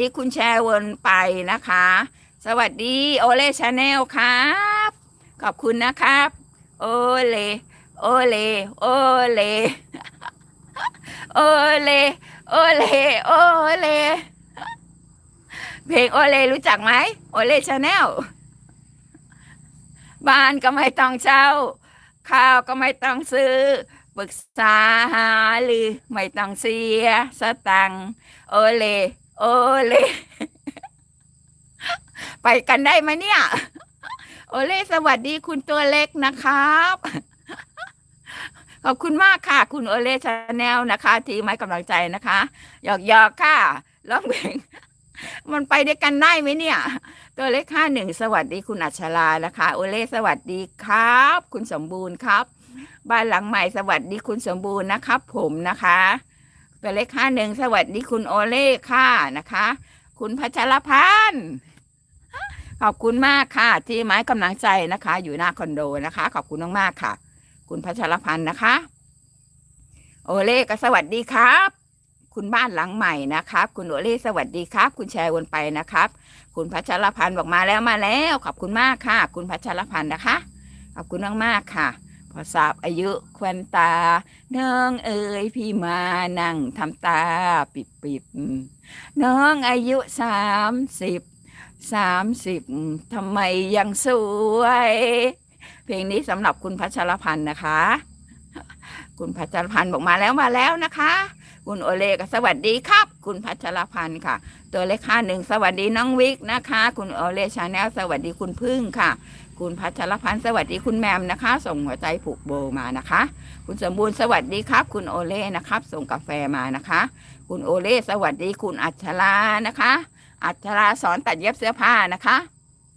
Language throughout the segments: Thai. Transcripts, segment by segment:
ดีคุณแชร์วนไปนะคะ สวัสดีโอเล่ชาแนลครับ ขอบคุณนะครับ โอเล่โอเล่โอเล่โอเล่โอเล่โอเล่เพลงโอเล่รู้จักไหมโอเล่ชาแนลบ้านก็ไม่ต้องเช่า ข้าวก็ไม่ต้องซื้อปรึกษาหารือไม่ต้องเสียสตังโอเล โอเลไปกันได้ไหมเนี่ย โอเล่สวัสดีคุณตัวเล็กนะครับ ขอบคุณมากค่ะ คุณโอเล่ชาแนลนะคะ ที่ไม่กำลังใจนะคะหยอกหยอกๆค่ะร้องเพลงมันไปด้วยกันได้ไหมเนี่ย ตัวเลขห้าหนึ่งสวัสดีคุณอัชรานะคะ โอเล่สวัสดีครับ คุณสมบูรณ์ครับ บ้านหลังใหม่สวัสดีคุณสมบูรณ์นะครับ ผมนะคะ ตัวเลขห้าหนึ่งสวัสดีคุณโอเล่ค่ะนะคะ คุณพัชรพันธ์ขอบคุณมากค่ะ ที่ไม้กำลังใจนะคะ อยู่หน้าคอนโดนะคะ ขอบคุณมากๆค่ะ คุณพัชรพันธ์นะคะ โอเล่ก็สวัสดีครับ คุณบ้านหลังใหม่นะครับ คุณโอเล่สวัสดีครับ คุณแชร์วนไปนะครับ คุณพัชรพันธ์บอกมาแล้วมาแล้ว ขอบคุณมากค่ะ คุณพัชรพันธ์นะคะ ขอบคุณมากๆค่ะ พอทราบอายุควันตาน้องเอ๋ยพี่มานั่งทำตาปิบปิบๆน้องอายุสามสิบสามสิบทำไมยังสวย เพลงนี้สำหรับคุณพัชรพันธ์นะคะ คุณพัชรพันธ์บอกมาแล้วมาแล้วนะคะ คุณโอเล่ก็สวัสดีครับ คุณพัชรพันธ์ค่ะ ตัวเลขค่าหนึ่งสวัสดีน้องวิกนะคะ คุณโอเล่ชาแนลสวัสดีคุณพึ่งค่ะ คุณพัชรพันธ์สวัสดีคุณแมมนะคะ ส่งหัวใจผูกโบมานะคะ คุณสมบูรณ์สวัสดีครับ คุณโอเล่นะครับ ส่งกาแฟมานะคะ คุณโอเล่สวัสดีคุณอัชรานะคะ อัชราสอนตัดเย็บเสื้อผ้านะคะ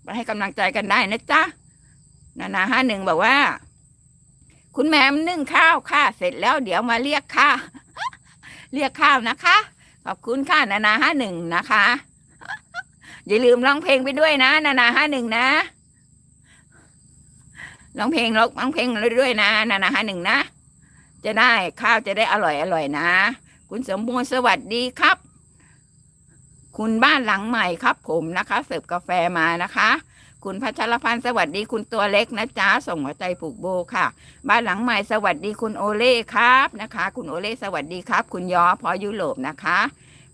มาให้กำลังใจกันได้นะจ๊ะนานาห้าหนึ่งบอกว่า คุณแมมนึ่งข้าวค่ะ เสร็จแล้วเดี๋ยวมาเรียกค่ะ เรียกข้าวนะคะ ขอบคุณค่ะนานาห้าหนึ่งนะคะ อย่าลืมร้องเพลงไปด้วยนะ นานาห้าหนึ่งนะร้องเพลงร้องเพลงเรื่อยๆนะ นานาห้าหนึ่งนะ จะได้ข้าวจะได้อร่อยอร่อยนะ คุณสมบูรณ์สวัสดีครับ คุณบ้านหลังใหม่ครับผมนะคะ เสิร์ฟกาแฟมานะคะ คุณพัชรพันธ์สวัสดีคุณตัวเล็กนะจ๊ะส่งหัวใจผูกโบค่ะ บ้านหลังใหม่สวัสดีคุณโอเล่ครับนะคะ คุณโอเล่สวัสดีครับ คุณยอพอยุโรปนะคะ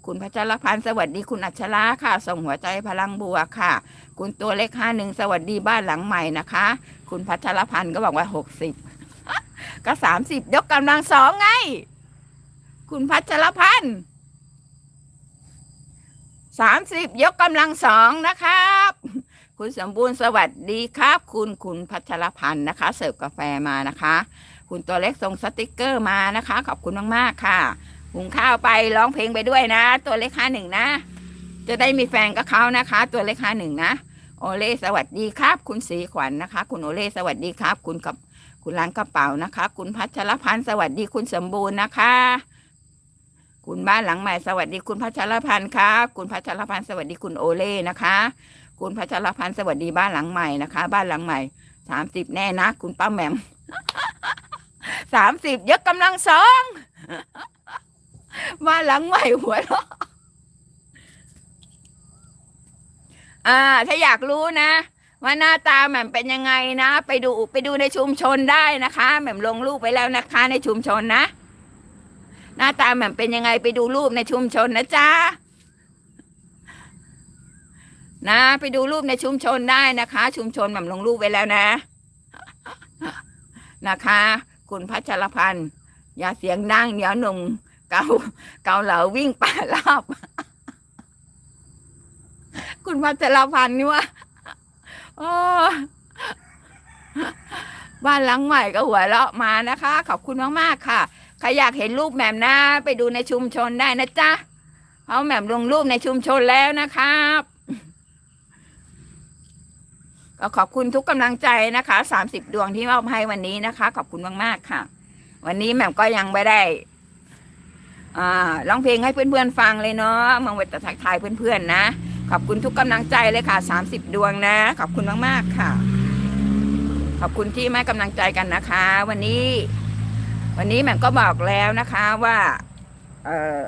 คุณพัชรพันธ์สวัสดีคุณอัชราค่ะ ส่งหัวใจพลังบัวค่ะ คุณตัวเล็กห้าหนึ่งสวัสดีบ้านหลังใหม่นะคะ คุณพัชรพันธ์ก็บอกว่าหกสิบก็สามสิบยกกำลังสองไง คุณพัชรพันธ์สามสิบยกกำลังสองนะครับ คุณสมบูรณ์สวัสดีครับ คุณคุณพัชรพันธ์นะคะ เสิร์ฟกาแฟมานะคะ คุณตัวเล็กส่งสติกเกอร์มานะคะ ขอบคุณมากๆค่ะหุงข้าวไปร้องเพลงไปด้วยนะ ตัวเล็กห้าหนึ่งนะ จะได้มีแฟนกับเขานะคะ ตัวเล็กห้าหนึ่งนะโอเล่สวัสดีครับ คุณศรีขวัญนะคะ คุณโอเล่สวัสดีครับ คุณกับคุณร้านกระเป๋านะคะ คุณพัชรพันธ์สวัสดีคุณสมบูรณ์นะคะ คุณบ้านหลังใหม่สวัสดีคุณพัชรพันธ์ครับคุณพัชรพันธ์สวัสดีคุณโอเล่นะคะ คุณพัชรพันธ์สวัสดีบ้านหลังใหม่นะคะ บ้านหลังใหม่สามสิบแน่นะ คุณป้าแหม่มสามสิบยกกำลังสองบ้านหลังใหม่หัวเราะอ่า ถ้าอยากรู้นะว่าหน้าตาแหม่มเป็นยังไงนะ ไปดูไปดูในชุมชนได้นะคะ แหม่มลงรูปไปแล้วนะคะ ในชุมชนนะ หน้าตาแหม่มเป็นยังไงไปดูรูปในชุมชนนะจ๊ะ นะ ไปดูรูปในชุมชนได้นะคะ ชุมชนแหม่มลงรูปไว้แล้วนะ นะคะ คุณพัชรพันธ์อย่าเสียงดังเดี๋ยวหนุ่มเกาเกาเหลาวิ่งป่ารอบคุณพัชรพันธ์นี่ว่าโอ้บ้านหลังใหม่ก็หัวเราะมานะคะ ขอบคุณมากๆค่ะใครอยากเห็นรูปแหม่มนะ ไปดูในชุมชนได้นะจ๊ะเพราะแหม่มลงรูปในชุมชนแล้วนะครับ ก็ขอบคุณทุกกำลังใจนะคะสามสิบดวงที่มอบให้วันนี้นะคะ ขอบคุณมากๆค่ะ วันนี้แหม่มก็ยังไม่ได้อ่าร้องเพลงให้เพื่อนๆฟังเลยเนาะมืองเวททักทายเพื่อนๆนะ ขอบคุณทุกกำลังใจเลยค่ะสามสิบดวงนะ ขอบคุณมากๆค่ะ ขอบคุณที่ให้กำลังใจกันนะคะ วันนี้ วันนี้แหม่มก็บอกแล้วนะคะว่า เออ